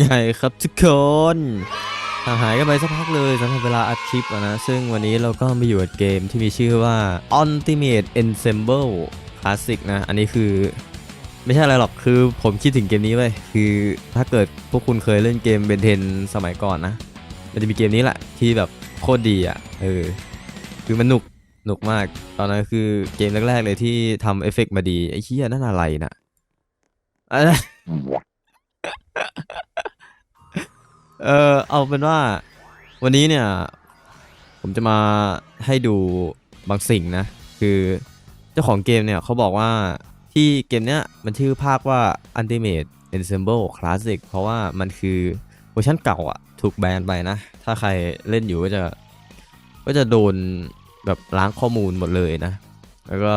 ไงครับทุกคนห่างหายกันไปสักพักเลยสำหรับเวลาอัดคลิปนะ ซึ่งวันนี้เราก็มาอยู่กับเกมที่มีชื่อว่า Ultimate Ensemble Classic นะ อันนี้คือไม่ใช่อะไรหรอก คือผมคิดถึงเกมนี้ไว้คือถ้าเกิดพวกคุณเคยเล่นเกมเบนเทนสมัยก่อนนะ มันจะมีเกมนี้แหละที่แบบโคตรดีอะ เออ คือมันหนุกหนุกมาก ตอนนั้นคือเกมแรก ๆ เลยที่ทำเอฟเฟกต์มาดี ไอ้เหี้ยนั่นอะไรนะอะ เออเอาเป็นว่า วันนี้เนี่ย ผมจะมาให้ดูบางสิ่งนะ คือเจ้าของเกมเนี่ยเขาบอกว่าที่เกมเนี้ยมันชื่อภาคว่า Ultimate Ensemble Classic เพราะว่ามันคือเวอร์ชันเก่าอะถูกแบนไปนะ ถ้าใครเล่นอยู่ก็จะ ก็จะโดนแบบล้างข้อมูลหมดเลยนะ แล้วก็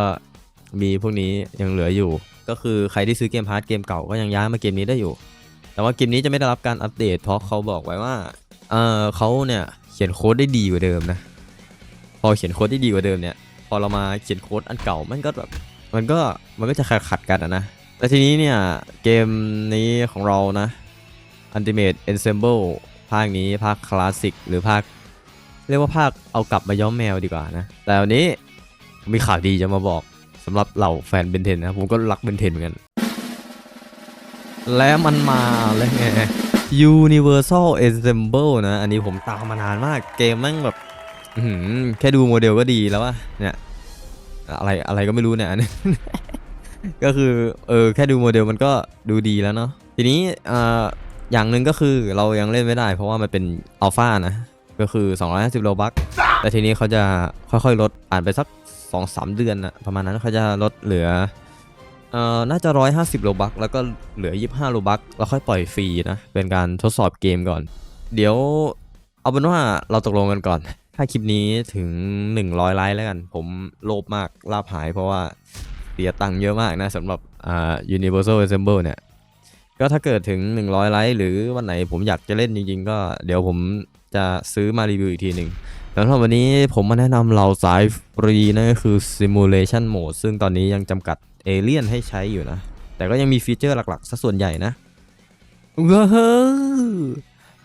มีพวกนี้ยังเหลืออยู่ ก็คือใครที่ซื้อเกมพาร์ทเกมเก่าก็ยังย้ายมาเกมนี้ได้อยู่ แต่ว่าเกมนี้จะไม่ได้รับการอัปเดต เพราะเขาบอกไว้ว่าเออเขาเนี่ยเขียนโค้ดได้ดีกว่าเดิมนะ พอเขียนโค้ดได้ดีกว่าเดิมเนี่ย พอเรามาเขียนโค้ดอันเก่ามันก็แบบมันก็มันก็จะขัดขัดกันนะแต่ทีนี้เนี่ยเกมนี้ของเรานะ Ultimate Ensemble ภาคนี้ภาคคลาสสิกหรือภาค เรียกว่าภาคเอากลับมาย้อมแมวดีกว่านะ แต่วันนี้มีข่าวดีจะมาบอกสำหรับเหล่าแฟนเบนเทนนะ ผมก็รักเบนเทนเหมือนกัน และมันมาแล้วไง Universal Ensemble นะ อันนี้ผมตามมานานมากเกมแม่งแบบแค่ดูโมเดลก็ดีแล้ววะเนี่ย อะไรอะไรก็ไม่รู้เนี่ยก็คือเออแค่ดูโมเดลมันก็ดูดีแล้วเนาะทีนี้อ่ออย่างหนึ่งก็คือเรายังเล่นไม่ได้ เพราะว่ามันเป็นอัลฟานะ ก็คือ 250โลบัคแต่ทีนี้เขาจะค่อยๆ ลดอ่านไปสัก 2-3 เดือนนะประมาณนั้นเขาจะลดเหลือ เอ่อน่าจะ 150โลบัคแล้วก็เหลือ 25โลบัคแล้วค่อยปล่อยฟรีนะ เป็นการทดสอบเกมก่อน เดี๋ยวเอาเป็นว่าเราตกลงกันก่อน ถ้าคลิปนี้ถึง 100 ไลค์แล้วกัน ผมโลภมากลาบหายเพราะว่าเสียตังค์เยอะมากนะสำหรับอ่า Universal Ensemble เนี่ย ก็ถ้าเกิดถึง 100 ไลค์หรือวันไหนผมอยากจะเล่นจริงๆ ก็เดี๋ยวผมจะซื้อมารีวิวอีกทีหนึ่ง สำหรับวันนี้ผมมาแนะนำเราสายฟรีนั่นก็คือ Simulation Mode ซึ่งตอนนี้ยังจำกัดเอเลียนให้ใช้อยู่นะ แต่ก็ยังมีฟีเจอร์หลักๆซะส่วนใหญ่นะว้า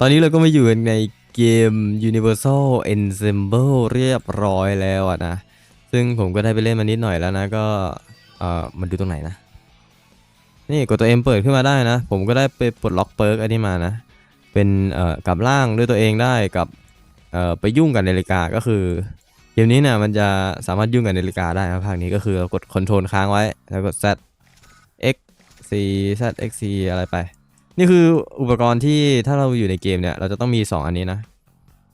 ตอนนี้เราก็มาอยู่ในเกม Universal Ensemble เรียบร้อยแล้วนะ ซึ่งผมก็ได้ไปเล่นมานิดหน่อยแล้วนะก็เออมันดูตรงไหนนะ นี่กดตัวเอ็มเปิดขึ้นมาได้นะ ผมก็ได้ไปปลดล็อกเปิร์กอันนี้มานะ เป็นเอ่อกลับล่างด้วยตัวเองได้กับ เอ่อไปยุ่งกับนาฬิกาก็คือเกมนี้เนี่ยมันจะสามารถยุ่งกับนาฬิกาได้นะภาคนี้ก็คือเรากดคอนโทรลค้างไว้ แล้วกด Z X C Z X C อะไรไป นี่คืออุปกรณ์ที่ถ้าเราอยู่ในเกมเนี่ยเราจะต้องมี 2 อันนี้นะ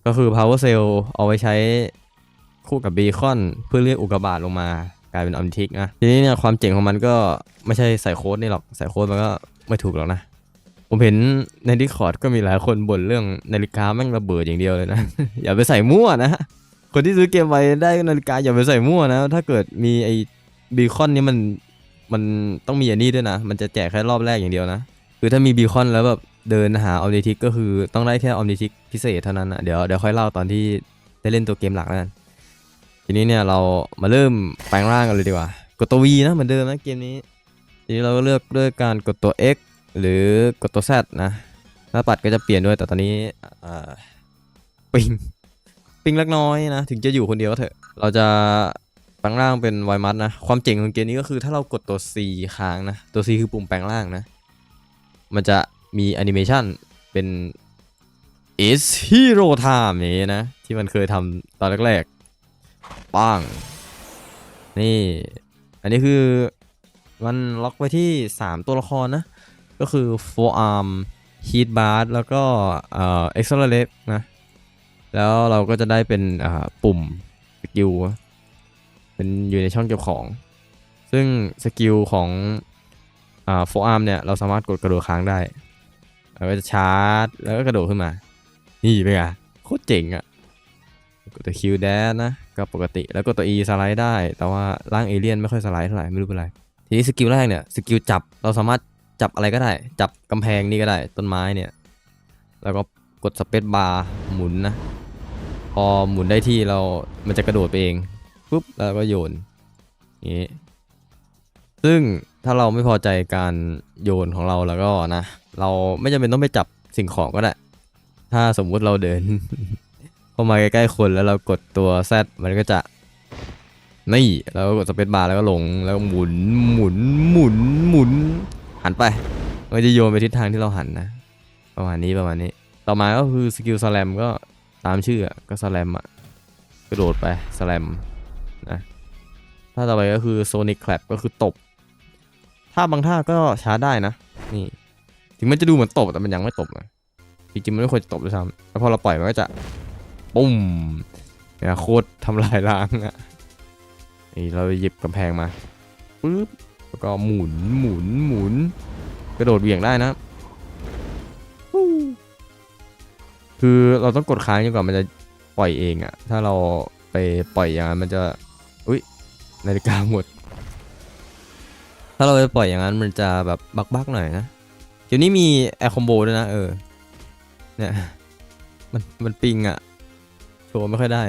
ก็คือ power cell เอาไว้ใช้คู่กับ beacon เพื่อเรียกอุกกาบาตลงมากลายเป็นอมทิกนะทีนี้เนี่ยความเจ๋งของมันก็ไม่ใช่ใส่โค้ดนี่หรอกใส่โค้ดมันก็ไม่ถูกหรอกนะ ผมเห็นใน Discord ก็มีหลายคนบ่นเรื่องนาฬิกาแม่งระเบิดอย่างเดียวเลยนะ อย่าไปใส่มั่วนะคนที่ซื้อเกมไว้ได้นาฬิกาอย่าไปใส่มั่วนะ ถ้าเกิดมีไอ้บีคอนนี่มันมันต้องมีอันนี้ด้วยนะ มันจะแจกแค่รอบแรกอย่างเดียวนะ คือถ้ามีบีคอนแล้วแบบเดินหาออมนิทิกก็คือต้องได้แค่ออมนิทิกพิเศษเท่านั้นนะเดี๋ยวเดี๋ยวค่อยเล่าตอนที่ได้เล่นตัวเกมหลักแล้วกันทีนี้เนี่ยเรามาเริ่มแปลงร่างกันเลยดีกว่ากดตัว V นะเหมือนเดิมนะเกมนี้ ทีนี้เราก็เลือกด้วยการกดตัว X หรือกดตัว Z นะหน้าปัดก็จะเปลี่ยนด้วยแต่ตอนนี้ปิงปิงเล็กน้อยนะ ถึงจะอยู่คนเดียวก็เถอะ เราจะแปลงร่างเป็นไวมัสนะ ความเจ๋งของเกมนี้ก็คือถ้าเรากดตัว C ค้างนะ ตัว C คือปุ่มแปลงร่างนะ มันจะมีแอนิเมชันเป็น is Hero Time นี้นะ ที่มันเคยทำตอนแรกๆปังนี่ อันนี้คือมันล็อกไว้ที่ 3 ตัวละครนะ ก็คือ forearm heat bar แล้วก็เอ่อ accelerate นะ แล้วเราก็จะได้เป็นอ่าปุ่มสกิลเป็นอยู่ในช่องเก็บของ ซึ่งสกิลของอ่า forearm เนี่ย เราสามารถกดกระโดดค้างได้ แล้วก็จะชาร์จ แล้วก็กระโดดขึ้นมา นี่เป็นไงโคตรเจ๋งอะกดตัว Q dash นะ ก็ปกติแล้วก็ตัว E สไลด์ได้ แต่ว่าร่างเอเลี่ยนไม่ค่อยสไลด์เท่าไหร่ ไม่รู้เป็นไร ทีนี้สกิลแรกเนี่ย สกิลจับเราสามารถ จับอะไรก็ได้ จับกำแพงนี่ก็ได้ ต้นไม้เนี่ย แล้วก็กดสเปซบาร์หมุนนะ พอหมุนได้ที่เรา มันจะกระโดดไปเองปุ๊บแล้วก็โยนนี้ซึ่งถ้าเราไม่พอใจการโยนของเราแล้วก็นะ เราไม่จำเป็นต้องไปจับสิ่งของก็ได้ ถ้าสมมุติเราเดินเข้ามาใกล้ๆคนแล้วเรากดตัว Z มันก็จะนี่แล้วกดสเปซบาร์แล้วก็ลงแล้วหมุนหมุนหมุนหมุน หันไปมันจะโยนไปทิศทางที่เราหันนะ ประมาณนี้ประมาณนี้ ต่อมาก็คือสกิลสแลมก็ตามชื่อก็สแลมอะกระโดดไปสแลมนะถ้าต่อไปก็คือโซนิ c แคลปก็คือตบถ้าบางท่าก็ช้าได้นะ นี่ ถึงมันจะดูเหมือนตบแต่มันยังไม่ตบนะจริงๆมันไม่ควรจะตบด้วยซ้ำแล้วพอเราปล่อยมันก็จะปุ้มเนี่ยโคตรทำลายล้างอะนี่เราหยิบกำแพงมาปึ๊บ แล้วก็หมุนหมุนหมุนกระโดดเหวี่ยงได้นะคือเราต้องกดค้างจนกว่ามันจะปล่อยเองอะถ้าเราไปปล่อยอย่างนั้นมันจะอุ้ยนาฬิกาหมด ถ้าเราไปปล่อยอย่างนั้นมันจะแบบบักๆหน่อยนะเดี๋ยวนี้มีแอร์คอมโบด้วยนะเออเนี่ยมันมันปิงอะโชว์ไม่ค่อยได้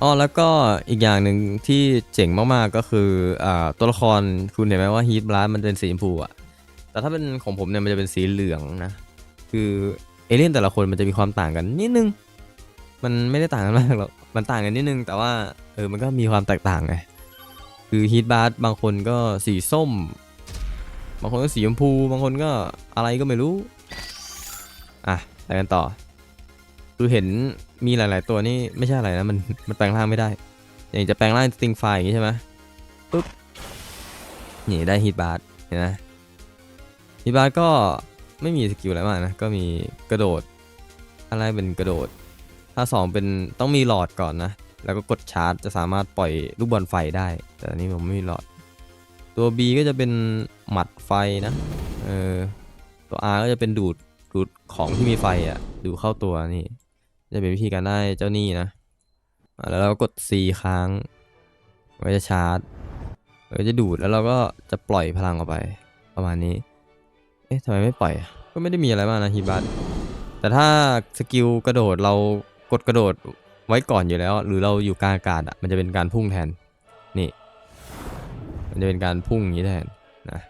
อ๋อแล้วก็อีกอย่างหนึ่งที่เจ๋งมากๆก็คืออ่าตัวละครคุณเห็นไหมว่าฮีทบลัสมันเป็นสีชมพูอะแต่ถ้าเป็นของผมเนี่ยมันจะเป็นสีเหลืองนะ คือเอเลี่ยนแต่ละคนมันจะมีความต่างกันนิดนึง มันไม่ได้ต่างกันมากหรอกมันต่างกันนิดนึง แต่ว่าเออมันก็มีความแตกต่างไงคือฮีทบาร์บางคนก็สีส้ม บางคนก็สีชมพู บางคนก็อะไรก็ไม่รู้อะไปกันต่อคือเห็น มีหลาย ๆ ตัวนี่ไม่ใช่อะไรนะมันมันแปลงร่างไม่ได้ อย่างจะแปลงร่างสติงไฟอย่างนี้ใช่ไหมปุ๊บนี่ได้ฮีทบาร์เห็นไหมฮีทบาร์ก็ไม่มีสกิลอะไรมากนะก็มีกระโดด อะไรเป็นกระโดด ถ้าสองเป็นต้องมีหลอดก่อนนะ แล้วก็กดชาร์จจะสามารถปล่อยลูกบอลไฟได้ แต่อันนี้ผมไม่มีหลอด ตัว B ก็จะเป็นหมัดไฟนะเออตัว R ก็จะเป็นดูดดูดของที่มีไฟอะดูเข้าตัวนี่ จะเป็นวิธีการได้เจ้านี่นะแล้วเราก็กด C ค้างมันจะชาร์จมันจะดูดแล้วเราก็จะปล่อยพลังออกไป ประมาณนี้ เอ๊ะทำไมไม่ปล่อยอะก็ไม่ได้มีอะไรมากนะฮีบัตแต่ถ้าสกิลกระโดดเรากดกระโดดไว้ก่อนอยู่แล้ว หรือเราอยู่กลางอากาศอะมันจะเป็นการพุ่งแทนนี่มันจะเป็นการพุ่งอย่างนี้แทนนะ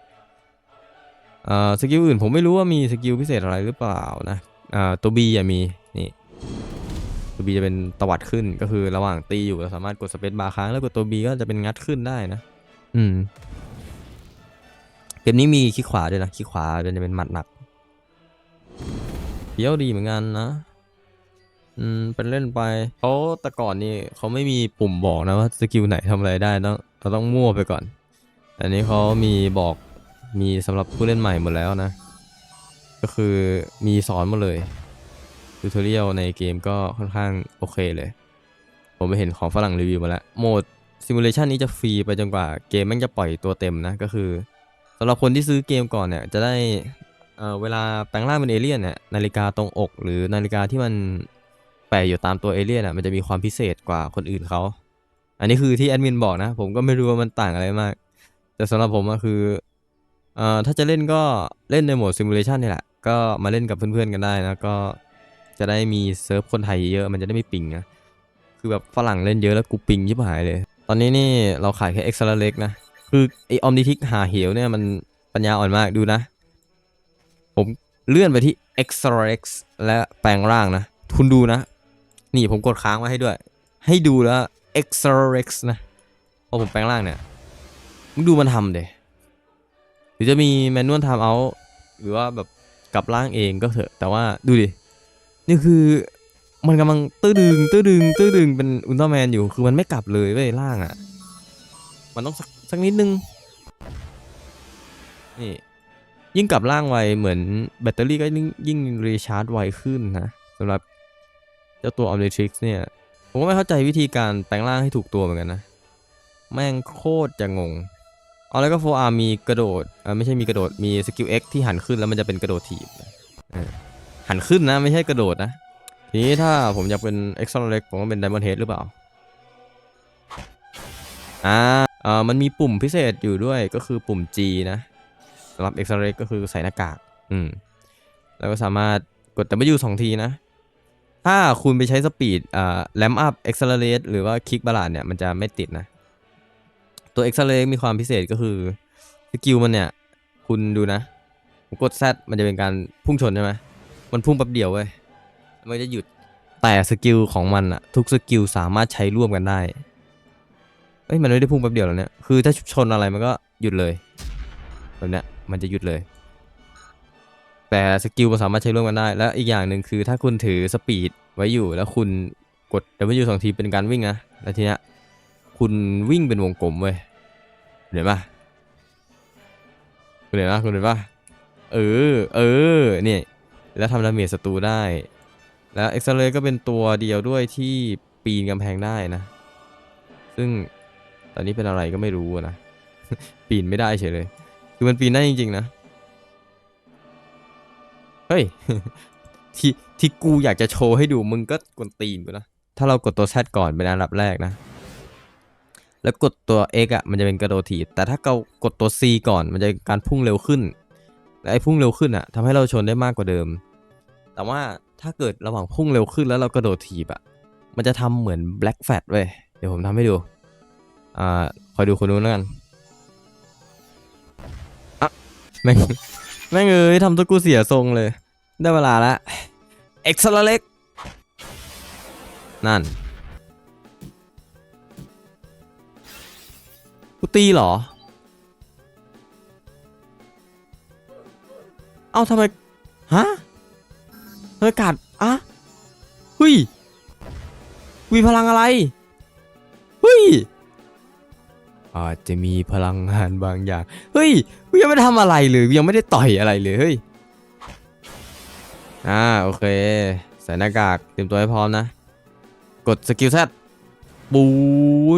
เอ่อสกิลอื่นผมไม่รู้ว่ามีสกิลพิเศษอะไรหรือเปล่านะอ่าตัว B อะมีนี่ B จะเป็นตวัดขึ้นก็คือระหว่างตีอยู่เราสามารถกดสเปซบาร์ค้างแล้วกดตัว B ก็จะเป็นงัดขึ้นได้นะ อืมเกมนี้มีคลิกขวาด้วยนะคลิกขวาจะเป็นหมัดหนักเดี๋ยวดีเหมือนกันนะอืมเป็นเล่นไปเขาแต่ก่อนนี่เขาไม่มีปุ่มบอกนะว่าสกิลไหนทำอะไรได้ต้องเราต้องมั่วไปก่อน อันนี้เขามีบอกมีสำหรับผู้เล่นใหม่หมดแล้วนะ ก็คือมีสอนหมาเลย ทูทอเรียลในเกมก็ค่อนข้างโอเคเลย ผมไปเห็นของฝรั่งรีวิวมาแล้ว โหมดซิมูเลชันนี้จะฟรีไปจนกว่าเกมมันจะปล่อยตัวเต็มนะ ก็คือสำหรับคนที่ซื้อเกมก่อนเนี่ย จะได้เเวลาแปลงร่างเป็นเอเลี่ยนเนี่ยนาฬิกาตรงอก หรือนาฬิกาที่มันแปะอยู่ตามตัวเอเลี่ยนอะมันจะมีความพิเศษกว่าคนอื่นเขาอันนี้คือที่แอดมินบอกนะ ผมก็ไม่รู้ว่ามันต่างอะไรมาก แต่สำหรับผมอะคือเอ่อถ้าจะเล่นก็เล่นในโหมดซิมูเลชันนี่แหละ ก็มาเล่นกับเพื่อนๆกันได้นะก็ จะได้มีเซิร์ฟคนไทยเยอะมันจะได้ไม่ปิงนะคือแบบฝรั่งเล่นเยอะแล้วกูปิงยิบหายเลย ตอนนี้นี่เราขายแค่เอ็กซ์เล็กนะ คือไอออมดิทิกหาเหวเนี่ยมันปัญญาอ่อนมากดูนะ ผมเลื่อนไปที่ x x และแปลงร่างนะ คุณดูนะ นี่ผมกดค้างไว้ให้ด้วย ให้ดูแล้ว x x นะพอผมแปลงร่างเนี่ยมึงดูมันทำเดหรือจะมีแมนนวลทำเอาหรือว่าแบบกลับร่างเองก็เถอะ แต่ว่าดูดิ นี่คือมันกำลังตื้อดึงตื้อดึงตื้อดึงเป็นอุลตร้าแมนอยู่คือมันไม่กลับเลยเว้ยร่างอะ่ะ มันต้องสักสักนิดนึง นี่ ยิ่งกลับร่างไวเหมือนแบตเตอรี่ก็ยิ่งยิ่งรีชาร์จไวขึ้นนะสำหรับเจ้าตัว Omnitrix เนี่ย ผมก็ไม่เข้าใจวิธีการแปลงร่างให้ถูกตัวเหมือนกันนะ แม่งโคตรจะงงเอาแล้วก็ 4R มีกระโดดไม่ใช่มีกระโดดมีสกิล X ที่หันขึ้นแล้วมันจะเป็นกระโดดถีบ หันขึ้นนะไม่ใช่กระโดดนะ ทีนี้ถ้าผมอยากเป็น X เล็กผมก็เป็น Diamond Head หรือเปล่า อ่าเออมันมีปุ่มพิเศษอยู่ด้วยก็คือปุ่ม G นะสำหรับ X เล็กก็คือใส่หน้ากาก อืม แล้วก็สามารถกด W สองทีนะ ถ้าคุณไปใช้สปีดอ่าแลมอัพเอ็กซ์ r เลหรือว่าคลิกบาลานเนี่ยมันจะไม่ติดนะ ตัว e x c e l e r a t e มีความพิเศษก็คือสกิลมันเนี่ย คุณดูนะผมกด Z มันจะเป็นการพุ่งชนใช่ไหม มันพุ่งแป๊บเดียวเว้ยมันจะหยุดแต่สกิลของมันอะทุกสกิลสามารถใช้ร่วมกันได้เอ้ยมันไม่ได้พุ่งแป๊บเดียวแล้วเนี่ยคือถ้าชนอะไรมันก็หยุดเลยแบบเนี้ยมันจะหยุดเลย แต่สกิลมันสามารถใช้ร่วมกันได้ แล้วอีกอย่างหนึ่งคือถ้าคุณถือสปีดไว้อยู่แล้วคุณกด W สองทีเป็นการวิ่งนะแล้วทีเนี้ยคุณวิ่งเป็นวงกลมเว้ยเห็นปะคุณเห็นปะคุณเห็นปะเออเออเนี่ย แล้วทำดาเมจศัตรูได้ แล้วเอ็กซ์เรย์ก็เป็นตัวเดียวด้วยที่ปีนกำแพงได้นะ ซึ่งตอนนี้เป็นอะไรก็ไม่รู้นะ ปีนไม่ได้เฉยเลย คือมันปีนได้จริง ๆ นะ เฮ้ย ที่ที่กูอยากจะโชว์ให้ดูมึงก็กวนตีนกูนะ ถ้าเรากดตัว Z ก่อนเป็นอันดับแรกนะ แล้วกดตัว X อะมันจะเป็นกระโดดถีบ แต่ถ้าเรากดตัว C ก่อนมันจะการพุ่งเร็วขึ้น และไอ้พุ่งเร็วขึ้นอะทำให้เราชนได้มากกว่าเดิม แต่ว่าถ้าเกิดระหว่างพุ่งเร็วขึ้นแล้วเรากระโดดถีบอะมันจะทำเหมือน Black Fat เว้ยเดี๋ยวผมทำให้ดู อ่า คอยดูคนนู้นแล้วกันอะแม่งแม่งเอ้ยทำตัวกูเสียทรงเลย ได้เวลาล้วเอ็กซ์เล็กนั่น กูตีเหรอ เอ้าทำไม ฮะ เฮ้ยกัดอะเฮ้ยมีพลังอะไรเฮ้ยอาจจะมีพลังงานบางอย่าง เฮ้ยยังไม่ได้ทำอะไรเลยยังไม่ได้ต่อยอะไรเลยเฮ้ยอ่าโอเคใส่หน้ากากเตรียมตัวให้พร้อมนะ กดสกิลแซดบู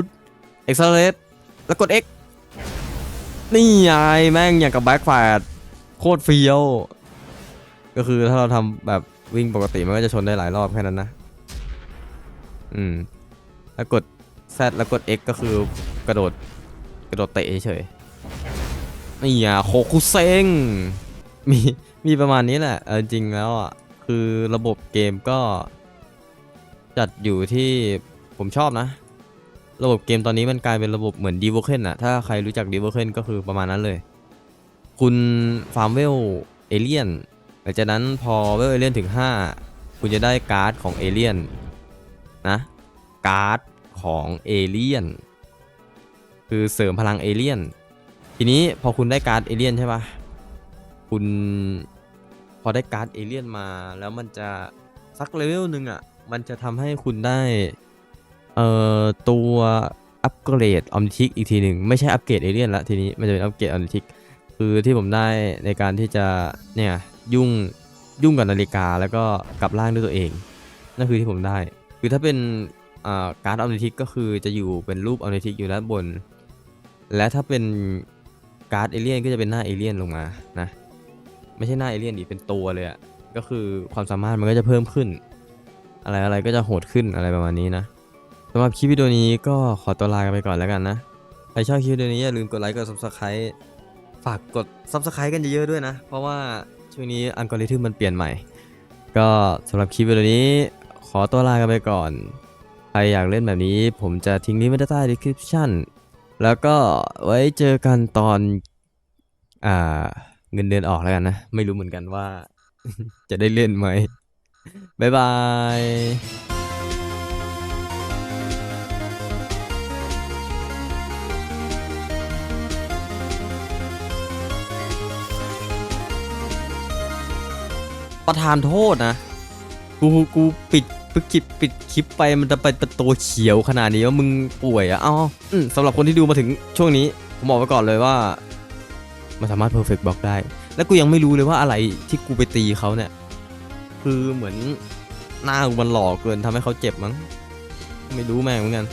ทเอ็กซ์เลตแล้วกด X นี่ไงแม่งอย่างกับแบ็คแฟดโคตรเฟี้ยว ก็คือถ้าเราทำแบบ วิ่งปกติมันก็จะชนได้หลายรอบแค่นั้นนะ อืม แล้วกด Z แล้วกด X ก็คือกระโดดกระโดดเตะเฉยๆนี่อะโคคุเซงมีมีประมาณนี้แหละเออจริงแล้วอะคือระบบเกมก็ จัดอยู่ที่ผมชอบนะ ระบบเกมตอนนี้มันกลายเป็นระบบเหมือน d ี v o เ e n อะถ้าใครรู้จัก d ี v o เ e n ก็คือประมาณนั้นเลย คุณฟาร์มเวลเอเลียน หลังจากนั้นพอเวลเอเลียนถึง 5 คุณจะได้การ์ดของเอเลียนนะการ์ดของเอเลียนคือเสริมพลังเอเลียนทีนี้พอคุณได้การ์ดเอเลียนใช่ปะคุณพอได้การ์ดเอเลียนมาแล้วมันจะสักเลเวลหนึ่งอะมันจะทำให้คุณได้เอ่อตัวอัปเกรดออมทิกอีกทีหนึ่งไม่ใช่อัปเกรดเอเลียนละทีนี้มันจะเป็นอัปเกรดออมทิกคือที่ผมได้ในการที่จะเนี่ย ยุ่งยุ่งกับนาฬิกาแล้วก็กลับร่างด้วยตัวเอง นั่นคือที่ผมได้ คือถ้าเป็นการ์ดออมทิกก็คือจะอยู่เป็นรูปออมทิกอยู่ด้านบน และถ้าเป็นการ์ดเอเลี่ยนก็จะเป็นหน้าเอเลี่ยนลงมานะไม่ใช่หน้าเอเลี่ยนดิเป็นตัวเลยอะก็คือความสามารถมันก็จะเพิ่มขึ้น อะไรอะไรก็จะโหดขึ้นอะไรประมาณนี้นะสำหรับคลิปวิดีโอนี้ก็ขอตัวลากันไปก่อนแล้วกันนะใครชอบคลิปวิดีโอนี้อย่าลืมกดไลค์กด subscribe ฝากกด subscribe กันเยอะๆด้วยนะ เพราะว่า ช่วงนี้อัลกอริทึมมันเปลี่ยนใหม่ ก็สำหรับคลิปวิดีโอนี้ ขอตัวลากันไปก่อน ใครอยากเล่นแบบนี้ ผมจะทิ้งลิงก์ไว้ใต้ description แล้วก็ไว้เจอกันตอน อ่า เงินเดือนออกแล้วกันนะ ไม่รู้เหมือนกันว่า จะได้เล่นไหมบ๊ายบาย ประธานโทษนะ กูกูปิดปิดคลิปปิดคลิปไปมันจะไปเป็นตัวเขียวขนาดนี้ว่ามึงป่วยอะเอาอืมสำหรับคนที่ดูมาถึงช่วงนี้ผมบอกไว้ก่อนเลยว่า มันสามารถ perfect block ได้ แล้วกูยังไม่รู้เลยว่าอะไรที่กูไปตีเขาเนี่ย คือเหมือนหน้ามันหล่อเกินทำให้เขาเจ็บมั้ง ไม่รู้แม่งเหมือนกัน